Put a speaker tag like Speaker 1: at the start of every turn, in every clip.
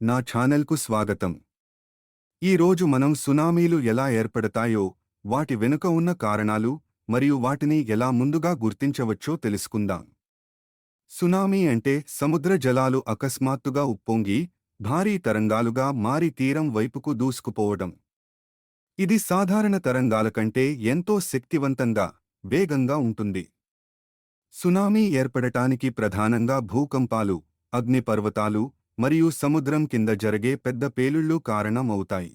Speaker 1: నా ఛానల్కు స్వాగతం. ఈ రోజు మనం సునామీలు ఎలా ఏర్పడతాయో వాటి వెనుక ఉన్న కారణాలు మరియు వాటిని ఎలా ముందుగా గుర్తించవచ్చో తెలుసుకుందాం. సునామీ అంటే సముద్ర జలాలు అకస్మాత్తుగా ఉప్పొంగి భారీ తరంగాలుగా మారి తీరం వైపుకు దూసుకుపోవడం. ఇది సాధారణ తరంగాల కంటే ఎంతో శక్తివంతంగా వేగంగా ఉంటుంది. సునామీ ఏర్పడటానికి ప్రధానంగా భూకంపాలు అగ్నిపర్వతాలు మరియు సముద్రం కింద జరిగే పెద్ద పేలుళ్ళు కారణం అవుతాయి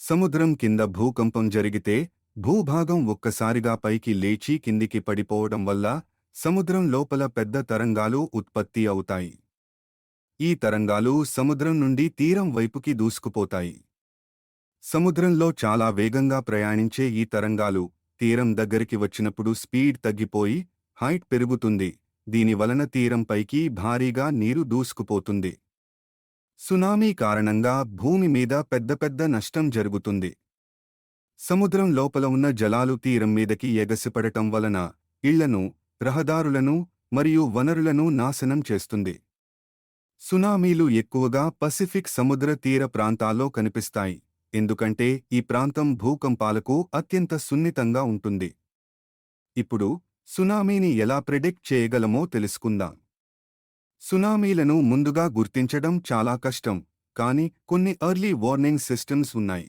Speaker 1: సముద్రం కింద భూకంపం జరిగితే భూభాగం ఒక్కసారిగా పైకి లేచి కిందికి పడిపోవడం వల్ల సముద్రం లోపల పెద్ద తరంగాలు ఉత్పత్తి అవుతాయి. ఈ తరంగాలు సముద్రం నుండి తీరం వైపుకి దూసుకుపోతాయి. సముద్రంలో చాలా వేగంగా ప్రయాణించే ఈ తరంగాలు తీరం దగ్గరికి వచ్చినప్పుడు స్పీడ్ తగ్గిపోయి హైట్ పెరుగుతుంది. దీని వలన తీరం పైకి భారీగా నీరు దూసుకుపోతుంది. సునామీ కారణంగా భూమి మీద పెద్ద పెద్ద నష్టం జరుగుతుంది. సముద్రం లోపల ఉన్న జలాలు తీరం మీదకి ఎగసిపడటం వలన ఇళ్ళను రహదారులను మరియు వనరులను నాశనం చేస్తుంది. సునామీలు ఎక్కువగా పసిఫిక్ సముద్ర తీర ప్రాంతాల్లో కనిపిస్తాయి. ఎందుకంటే ఈ ప్రాంతం భూకంపాలకు అత్యంత సున్నితంగా ఉంటుంది. ఇప్పుడు సునామీని ఎలా ప్రెడిక్ట్ చేయగలమో తెలుసుకుందాం. సునామీలను ముందుగా గుర్తించడం చాలా కష్టం కానీ కొన్ని ఎర్లీ వార్నింగ్ సిస్టమ్స్ ఉన్నాయి.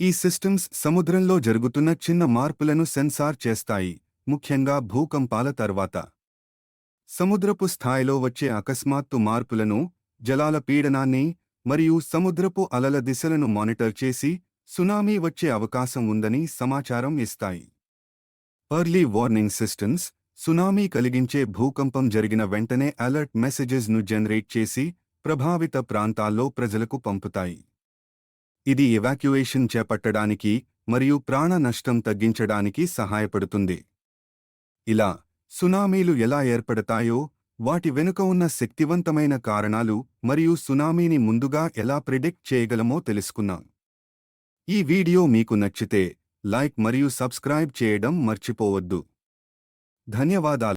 Speaker 1: ఈ సిస్టమ్స్ సముద్రంలో జరుగుతున్న చిన్న మార్పులను సెన్సార్ చేస్తాయి ముఖ్యంగా భూకంపాల తర్వాత. సముద్రపు స్థాయిలో వచ్చే అకస్మాత్తు మార్పులను జలాల పీడనాన్ని మరియు సముద్రపు అలల దిశలను మానిటర్ చేసి సునామీ వచ్చే అవకాశం ఉందని సమాచారం ఇస్తాయి. ఎర్లీ వార్నింగ్ సిస్టమ్స్ సునామీ కలిగించే భూకంపం జరిగిన వెంటనే అలర్ట్ మెసేజెస్ను జనరేట్ చేసి ప్రభావిత ప్రాంతాల్లో ప్రజలకు పంపుతాయి. ఇది ఎవాక్యుయేషన్ చేపట్టడానికి మరియు ప్రాణ నష్టం తగ్గించడానికి సహాయపడుతుంది. ఇలా సునామీలు ఎలా ఏర్పడతాయో వాటి వెనుక ఉన్న శక్తివంతమైన కారణాలు మరియు సునామీని ముందుగా ఎలా ప్రిడిక్ట్ చేయగలమో తెలుసుకున్నాం ఈ వీడియో మీకు నచ్చితే లైక్ మరియు సబ్స్క్రైబ్ చేయడం మర్చిపోవద్దు. ధన్యవాదాలు.